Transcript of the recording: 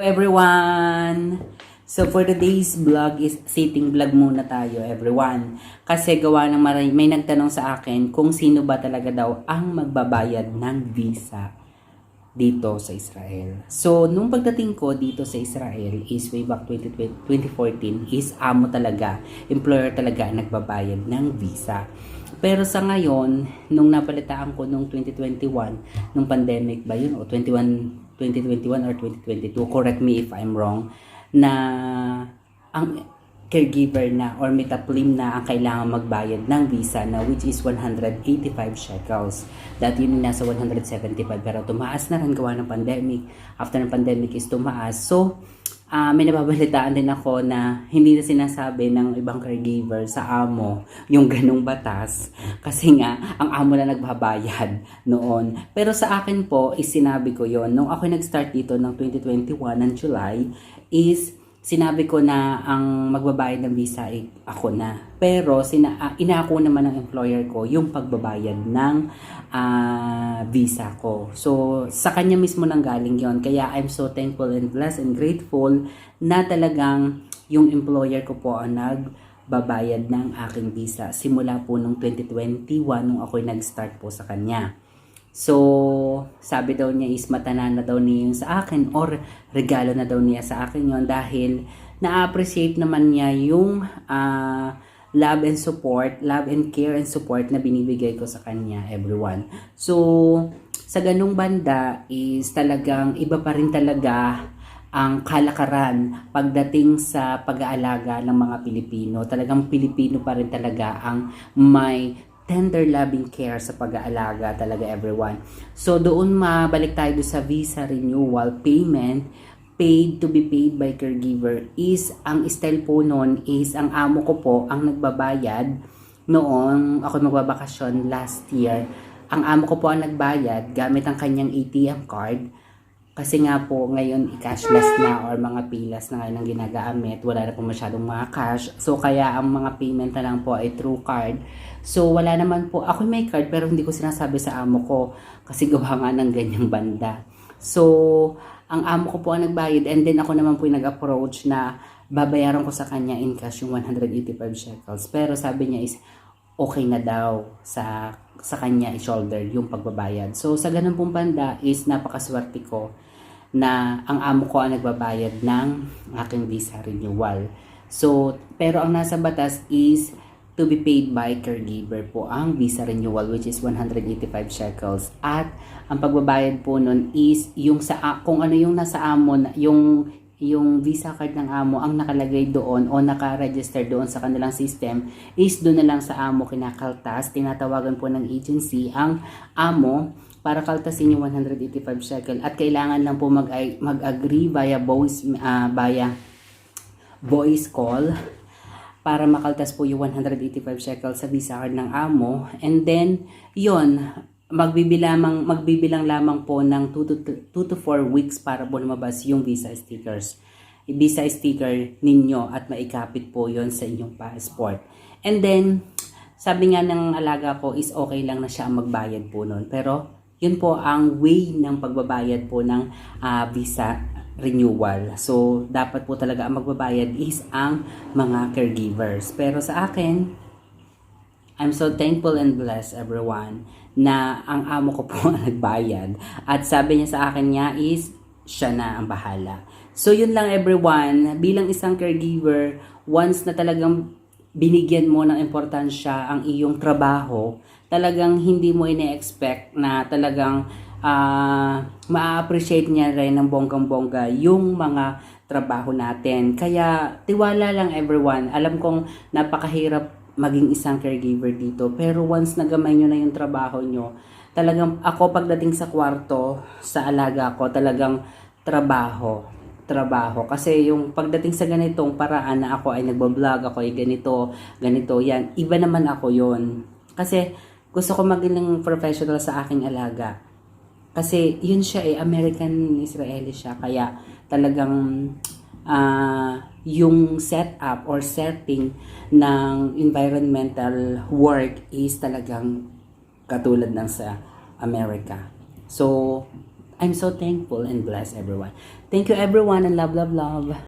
Hello everyone! So for today's vlog is sitting vlog muna tayo everyone. Kasi gawa ng maray, may nagtanong sa akin kung sino ba talaga daw ang magbabayad ng visa dito sa Israel. So nung pagdating ko dito sa Israel is way back 2020 2014 is amo talaga, employer talaga ang nagbabayad ng visa. Pero sa ngayon, nung napalitaan ko nung 2021, nung pandemic ba yun o 21 2021 or 2022, correct me if I'm wrong, na ang caregiver na or metaplim na ang kailangan magbayad ng visa na which is 185 shekels. Dati yun nasa 175 pero tumaas na rin gawa ng pandemic. After ng pandemic is tumaas. So, ah may nababalitaan din ako na hindi na sinasabi ng ibang caregiver sa amo yung ganong batas kasi nga ang amo na nagbabayad noon. Pero sa akin po is sinabi ko yon nung ako nag-start dito ng 2021 ng July is sinabi ko na ang magbabayad ng visa ay ako na. Pero sina, uh, inako naman ng employer ko yung pagbabayad ng ah, visa ko. So, sa kanya mismo nang galing yon Kaya I'm so thankful and blessed and grateful na talagang yung employer ko po ang nagbabayad ng aking visa. Simula po nung 2021 nung ako'y nag-start po sa kanya. So, sabi daw niya is matana na daw niya sa akin or regalo na daw niya sa akin yon dahil na-appreciate naman niya yung ah, love and support, love and care and support na binibigay ko sa kanya, everyone. So, sa ganung banda is talagang iba pa rin talaga ang kalakaran pagdating sa pag-aalaga ng mga Pilipino. Talagang Pilipino pa rin talaga ang may tender loving care sa pag-aalaga talaga everyone. So doon mabalik tayo doon sa visa renewal payment paid to be paid by caregiver is ang style po noon is ang amo ko po ang nagbabayad noong ako magbabakasyon last year. Ang amo ko po ang nagbayad gamit ang kanyang ATM card kasi nga po ngayon i-cashless na or mga pilas na ngayon ang ginagamit. Wala na po masyadong mga cash. So kaya ang mga payment na lang po ay through card. So wala naman po. Ako may card pero hindi ko sinasabi sa amo ko kasi gawa nga ng ganyang banda. So ang amo ko po ang nagbayad and then ako naman po yung nag-approach na babayaran ko sa kanya in cash yung 185 shekels. Pero sabi niya is okay na daw sa sa kanya i-shoulder yung pagbabayad. So sa ganun pong banda is napakaswerte ko na ang amo ko ang nagbabayad ng aking visa renewal. So, pero ang nasa batas is to be paid by caregiver po ang visa renewal which is 185 shekels at ang pagbabayad po nun is yung sa kung ano yung nasa amo yung yung visa card ng amo ang nakalagay doon o naka-register doon sa kanilang system is doon na lang sa amo kinakaltas tinatawagan po ng agency ang amo para kaltasin yung 185 shekel at kailangan lang po mag mag-agree via voice ah, via voice call para makaltas po yung 185 shekel sa visa card ng amo. And then, yon magbibilang, magbibilang lamang po ng 2 to, 2 to 4 weeks para po lumabas yung visa stickers. Visa sticker ninyo at maikapit po yon sa inyong passport. And then, sabi nga ng alaga ko is okay lang na siya ang magbayad po nun. Pero, yun po ang way ng pagbabayad po ng ah, visa renewal. So, dapat po talaga ang magbabayad is ang mga caregivers. Pero sa akin, I'm so thankful and blessed everyone na ang amo ko po ang nagbayad. At sabi niya sa akin niya is siya na ang bahala. So yun lang everyone, bilang isang caregiver, once na talagang binigyan mo ng importansya ang iyong trabaho, talagang hindi mo ine-expect na talagang ah ma-appreciate niya rin ng bonggang-bongga yung mga trabaho natin. Kaya tiwala lang everyone. Alam kong napakahirap maging isang caregiver dito. Pero once nagamay nyo na yung trabaho nyo, talagang ako pagdating sa kwarto, sa alaga ko, talagang trabaho. Trabaho. Kasi yung pagdating sa ganitong paraan na ako ay nagbablog, ako ay ganito, ganito, yan. Iba naman ako yon Kasi gusto ko maging professional sa aking alaga. Kasi yun siya eh, American Israeli siya. Kaya talagang ah yung setup or setting ng environmental work is talagang katulad ng sa America. So, I'm so thankful and blessed everyone. Thank you everyone and love, love, love.